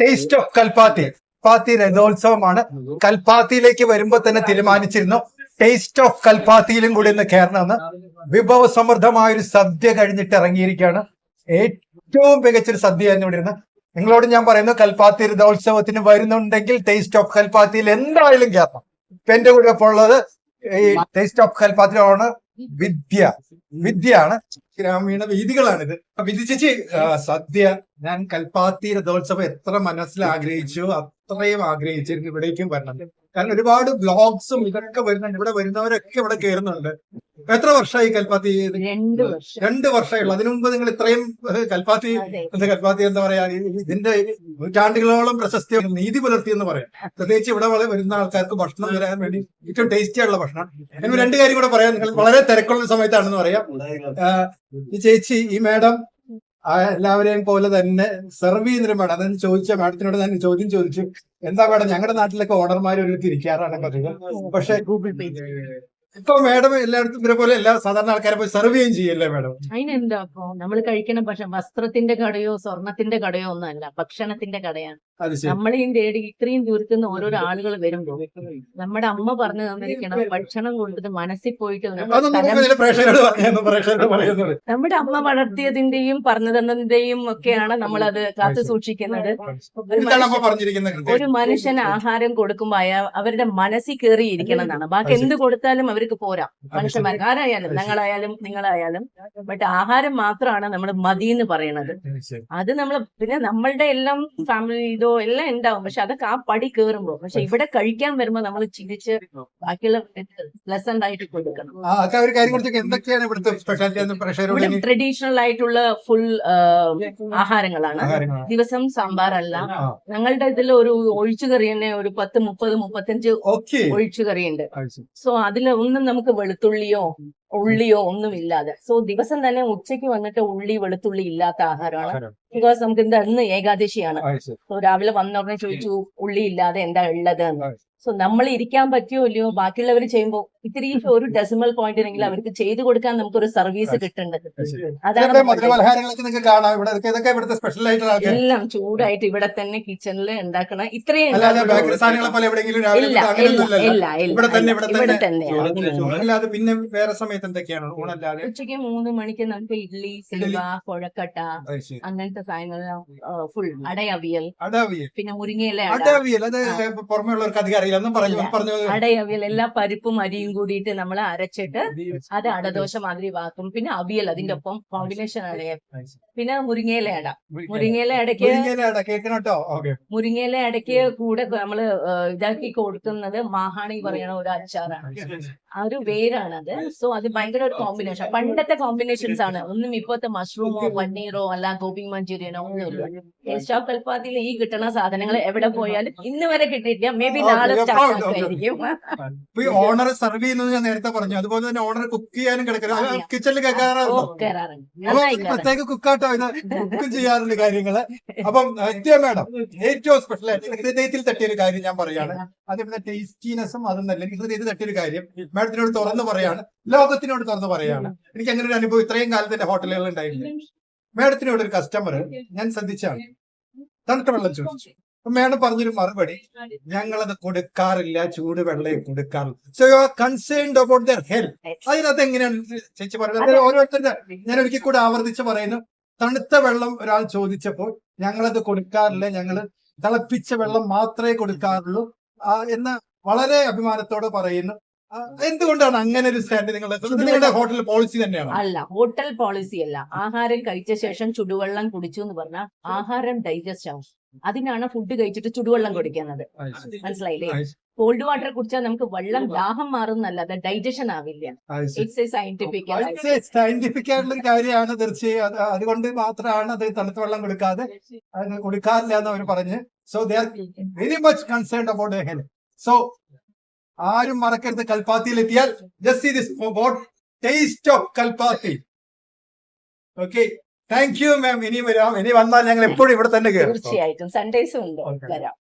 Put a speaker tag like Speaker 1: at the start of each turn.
Speaker 1: Taste of Kalpathi Kalpathi രഥോത്സവമാണ് കൽപ്പാത്തിയിലേക്ക് വരുമ്പോ തന്നെ തീരുമാനിച്ചിരുന്നു. ടേസ്റ്റ് ഓഫ് കൽപ്പാത്തിയിലും കൂടി ഒന്ന് കയറണമെന്ന് വിഭവ സമൃദ്ധമായ ഒരു സദ്യ കഴിഞ്ഞിട്ട് ഇറങ്ങിയിരിക്കുകയാണ്. ഏറ്റവും മികച്ചൊരു സദ്യ എന്ന് ഇവിടെ നിങ്ങളോട് ഞാൻ പറയുന്നു കൽപ്പാത്തി രഥോത്സവത്തിന് വരുന്നുണ്ടെങ്കിൽ ടേസ്റ്റ് ഓഫ് കൽപ്പാത്തിയിൽ എന്തായാലും കയറണം ഇപ്പൊ എന്റെ കൂടെ ഇപ്പോൾ ഉള്ളത് ഈ ടേസ്റ്റ് ഓഫ് കൽപ്പാത്തിയിലാണ് വിദ്യ. വിദ്യയാണ് ഗ്രാമീണ വേദികളാണിത്. ഇത് വിധി ചേച്ചി സദ്യ ഞാൻ കൽപ്പാത്തി രഥോത്സവം എത്ര മനസ്സിൽ ആഗ്രഹിച്ചു അത്രയും ആഗ്രഹിച്ചിരുന്നു ഇവിടേക്കും വരണം. കാരണം ഒരുപാട് ബ്ലോഗ്സും ഇതൊക്കെ വരുന്നുണ്ട്. ഇവിടെ വരുന്നവരൊക്കെ ഇവിടെ കയറുന്നുണ്ട് എത്ര വർഷമായി കൽപ്പാത്തി
Speaker 2: രണ്ട് വർഷം.
Speaker 1: രണ്ട് വർഷമായുള്ളൂ അതിനു മുമ്പ് നിങ്ങൾ ഇത്രയും കൽപ്പാത്തി എന്താ കൽപ്പാത്തി എന്താ പറയാ ഇതിന്റെ നൂറ്റാണ്ടുകളോളം പ്രശസ്തി നീതി പുലർത്തി എന്ന് പറയാം. പ്രത്യേകിച്ച് ഇവിടെ വളരെ വരുന്ന ആൾക്കാർക്ക് ഭക്ഷണം വരാൻ വേണ്ടി ഏറ്റവും ടേസ്റ്റി ആയിട്ടുള്ള ഭക്ഷണം. എനിക്ക് രണ്ട് കാര്യം കൂടെ പറയാം. നിങ്ങൾ വളരെ തിരക്കുള്ള സമയത്താണെന്ന് പറയാം. ഈ ചേച്ചി ഈ മാഡം ആ എല്ലാവരെയും പോലെ തന്നെ സെർവ് ചെയ്യുന്നൊരു മാഡം. അതെന്ന് ചോദിച്ച മാഡത്തിനോട് തന്നെ ചോദ്യം ചോദിച്ചു. എന്താ മാഡം ഞങ്ങളുടെ നാട്ടിലൊക്കെ ഓണർമാർ ഒരു തിരിക്കാറാണ് പതിവ് പക്ഷെ ഇപ്പൊ മാഡം എല്ലായിടത്തും ഇവരെ പോലെ എല്ലാ സാധാരണ ആൾക്കാരെ പോയി സെർവ് ചെയ്യുകയും ചെയ്യല്ലേ മാഡം
Speaker 2: അതിനെന്താ അപ്പൊ നമ്മൾ കഴിക്കണ പക്ഷെ വസ്ത്രത്തിന്റെ കടയോ സ്വർണത്തിന്റെ കടയോ ഒന്നല്ല ഭക്ഷണത്തിന്റെ കടയാണ്. നമ്മളെയും തേടി ഇത്രയും ദൂരത്തു നിന്ന് ഓരോരോ ആളുകൾ വരുമ്പോ നമ്മുടെ അമ്മ പറഞ്ഞു തന്നിരിക്കണം ഭക്ഷണം കൊണ്ടത് മനസ്സിൽ പോയിട്ട് നമ്മുടെ
Speaker 1: പറയുന്നത്
Speaker 2: അമ്മ വളർത്തിയതിന്റെയും പറഞ്ഞു തന്നതിന്റെയും ഒക്കെയാണ് നമ്മൾ അത്. കാത്തു സൂക്ഷിക്കുന്നത്. ഒരു മനുഷ്യന് ആഹാരം കൊടുക്കുമ്പോ അയാ അവരുടെ മനസ്സിൽ കയറിയിരിക്കണം എന്നാണ്. ബാക്കി എന്ത് കൊടുത്താലും അവർക്ക് പോരാ. മനുഷ്യന്മാർക്ക് ആരായാലും ഞങ്ങളായാലും നിങ്ങളായാലും. ബട്ട് ആഹാരം മാത്രമാണ് നമ്മൾ മതി എന്ന് പറയണത്. അത് നമ്മൾ പിന്നെ നമ്മളുടെ എല്ലാം ഫാമിലി ഇതോ എല്ലാം ഉണ്ടാവും. പക്ഷെ അതൊക്കെ ആ പടി കേറുമ്പോ. പക്ഷെ ഇവിടെ കഴിക്കാൻ വരുമ്പോ നമ്മൾ ചിരിച്ച് ബാക്കിയുള്ള പ്ലസന്റ് ആയിട്ട് കൊടുക്കണം.
Speaker 1: എന്തൊക്കെയാണ് ഇവിടുത്തെ സ്പെഷ്യാലിറ്റി
Speaker 2: ട്രഡീഷണൽ ആയിട്ടുള്ള ഫുൾ ആഹാരങ്ങളാണ്. ദിവസം സാമ്പാർ
Speaker 1: അല്ല.
Speaker 2: ഞങ്ങളുടെ ഇതിൽ ഒരു ഒഴിച്ചുകറി തന്നെ ഒരു പത്ത് മുപ്പത് മുപ്പത്തഞ്ച്
Speaker 1: ഒഴിച്ചു
Speaker 2: കറിയുണ്ട്. ഉണ്ട് സോ അതിൽ ഒന്നും നമുക്ക് വെളുത്തുള്ളിയോ ഉള്ളിയോ ഒന്നും ഇല്ലാതെ സോ ദിവസം തന്നെ ഉച്ചയ്ക്ക് വന്നിട്ട് ഉള്ളി വെളുത്തുള്ളി ഇല്ലാത്ത ആഹാരമാണ്. ബിക്കോസ് നമുക്ക് എന്താ ഇന്ന് ഏകാദശിയാണ്. സോ രാവിലെ വന്ന ഉടനെ ചോദിച്ചു ഉള്ളി ഇല്ലാതെ എന്താ ഉള്ളത് സോ നമ്മൾ ഇരിക്കാൻ പറ്റിയോ ഇല്ലയോ? ബാക്കിയുള്ളവർ ചെയ്യുമ്പോൾ ഇത്തിരി ഒരു ഡെസിമൽ പോയിന്റിനെങ്കിലും അവർക്ക് ചെയ്തു കൊടുക്കാൻ നമുക്ക് ഒരു സർവീസ് കിട്ടുന്നുണ്ട് അതാണ്
Speaker 1: നിങ്ങൾക്ക് കാണാം. ഇവിടെ ഇതൊക്കെ- ഇവിടുത്തെ സ്പെഷ്യൽ ആയിട്ടുള്ള
Speaker 2: എല്ലാം ചൂടായിട്ട് ഇവിടെ തന്നെ കിച്ചണിൽ ഉണ്ടാക്കണ ഇത്രയും
Speaker 1: പിന്നെ വേറെ സമയത്ത് എന്തൊക്കെയാണ് ഊണല്ലാതെ?
Speaker 2: ഉച്ചയ്ക്ക് മൂന്ന് മണിക്ക് നമുക്ക് ഇഡ്ലി സിൽവ കൊഴക്കട്ട. അങ്ങനത്തെ സാധനങ്ങളെല്ലാം ഫുൾ അടയവിയൽ.
Speaker 1: അടാവിയൽ
Speaker 2: പിന്നെ മുരിങ്ങയില അട.
Speaker 1: അടാവിയൽ അത് പുറമെ ഉള്ളവർക്ക് അധികം അറിയില്ല. ഒന്നും പറഞ്ഞു
Speaker 2: ഇല്ല.
Speaker 1: പറഞ്ഞു
Speaker 2: അടയവിയൽ എല്ലാ പരിപ്പും അരിയും കൂടിയിട്ട് നമ്മൾ അരച്ചിട്ട് അത് അടദോശ മാതിരി വാക്കും പിന്നെ അവിയൽ അതിന്റെ ഒപ്പം കോമ്പിനേഷൻ അടയ പിന്നെ മുരിങ്ങയില അട. മുരിങ്ങയില. അടയ്ക്ക്
Speaker 1: മുരിങ്ങയില
Speaker 2: അടയ്ക്ക് കൂടെ നമ്മൾ ഇതാക്കി കൊടുക്കുന്നത് മാഹാണി പറയണ ഒരു അച്ചാറാണ്. ആ ഒരു വേരാണ് അത് സോ അത് ഭയങ്കര ഒരു കോമ്പിനേഷൻ പണ്ടത്തെ കോമ്പിനേഷൻസ് ആണ്. ഒന്നും ഇപ്പോഴത്തെ മഷ്റൂമോ പന്നീറോ അല്ല ഗോപി മഞ്ചൂരിയനോ ഒന്നുമില്ല ഓഫ് കൽപ്പാത്തിയിൽ ഈ കിട്ടുന്ന സാധനങ്ങൾ എവിടെ പോയാലും ഇന്ന് വരെ കിട്ടിയിട്ടില്ല. മേ ബി
Speaker 1: Oh,
Speaker 2: നാളെ സ്റ്റാർട്ട്. ആയിരിക്കും
Speaker 1: ഓണർ സെർവ് ചെയ്യുന്നത് ഞാൻ നേരത്തെ പറഞ്ഞു. അതുപോലെ തന്നെ ഓർഡർ കുക്ക് ചെയ്യാനും കിടക്കുന്നത്
Speaker 2: അറിയാം.
Speaker 1: കിച്ചണിൽ കേൾക്കാറുണ്ട് അപ്പൊ പ്രത്യേക കുക്കാട്ടോ ഇത്. കുക്കും ചെയ്യാറുണ്ട് കാര്യങ്ങൾ. അപ്പം നിത്യ മാഡം ഏറ്റവും സ്പെഷ്യൽ ആയിട്ട് ഹൃദയത്തിൽ തട്ടിയൊരു കാര്യം ഞാൻ പറയാണ്. അതേപോലെ ടേസ്റ്റിനെസ്സും അതൊന്നല്ല. എനിക്ക് ഹൃദയത്തിൽ തട്ടിയൊരു കാര്യം. മാഡത്തിനോട് തുറന്നു പറയാണ്. ലോകത്തിനോട് തുറന്നു പറയാണ്. എനിക്ക് അങ്ങനെ ഒരു അനുഭവം ഇത്രയും കാലത്തിന്റെ ഹോട്ടലുകൾ ഉണ്ടായില്ല മാഡത്തിനോട് ഒരു കസ്റ്റമർ ഞാൻ ശ്രദ്ധിച്ചാണ് തണുത്ത വെള്ളം ചോദിച്ചു. മാഡം പറഞ്ഞൊരു മറുപടി. ഞങ്ങളത് കൊടുക്കാറില്ല ചൂട് വെള്ളം കൊടുക്കാറില്ല. So you are concerned about their health അതിനകത്ത് എങ്ങനെയാണ് ചേച്ചി പറയുന്നത്? ഓരോരുത്തരുടെ ഞാൻ ഒരിക്കൽ കൂടെ ആവർത്തിച്ച് പറയുന്നു. തണുത്ത വെള്ളം ഒരാൾ ചോദിച്ചപ്പോൾ ഞങ്ങളത് കൊടുക്കാറില്ല ഞങ്ങൾ തിളപ്പിച്ച വെള്ളം മാത്രമേ കൊടുക്കാറുള്ളൂ. എന്ന് വളരെ അഭിമാനത്തോടെ പറയുന്നു. എന്തുകൊണ്ടാണ് അങ്ങനെ ഒരു സ്റ്റാൻഡ് നിങ്ങളുടെ ഹോട്ടൽ പോളിസി തന്നെയാണ്?
Speaker 2: അല്ല ഹോട്ടൽ പോളിസി അല്ല. ആഹാരം കഴിച്ച ശേഷം ചുടുവെള്ളം കുടിച്ചു എന്ന് പറഞ്ഞാൽ ആഹാരം ഡൈജസ്റ്റ് ആവും. അതിനാണ് ഫുഡ് കഴിച്ചിട്ട് ചുടുവെള്ളം കുടിക്കുന്നത്. മനസ്സിലായില്ലേ? കോൾഡ് വാട്ടർ കുടിച്ചാൽ നമുക്ക് വെള്ളം ദാഹം മാറുന്നല്ലാതെ ഡൈജഷൻ ആവില്ല. ഇറ്റ്സ് എ സയന്റിഫിക്
Speaker 1: സയന്റിഫിക് ആയിട്ടുള്ള ഒരു കാര്യമാണ് തീർച്ചയായും. അതുകൊണ്ട് മാത്രമാണ് അത് തണുത്ത വെള്ളം കൊടുക്കാതെ കൊടുക്കാറില്ല എന്ന് അവർ പറഞ്ഞ്. So they are very much concerned about health so ആരും മറക്കരുത് കൽപ്പാത്തിയിൽ എത്തിയാൽ. Just this but taste of Kalpathi. Okay thank you ma'am ഇനി വരാം. ഇനി വന്നാൽ ഞങ്ങൾ എപ്പോഴും ഇവിടെ തന്നെ
Speaker 2: തീർച്ചയായിട്ടും. സൺഡേസും ഉണ്ട്. വരാം.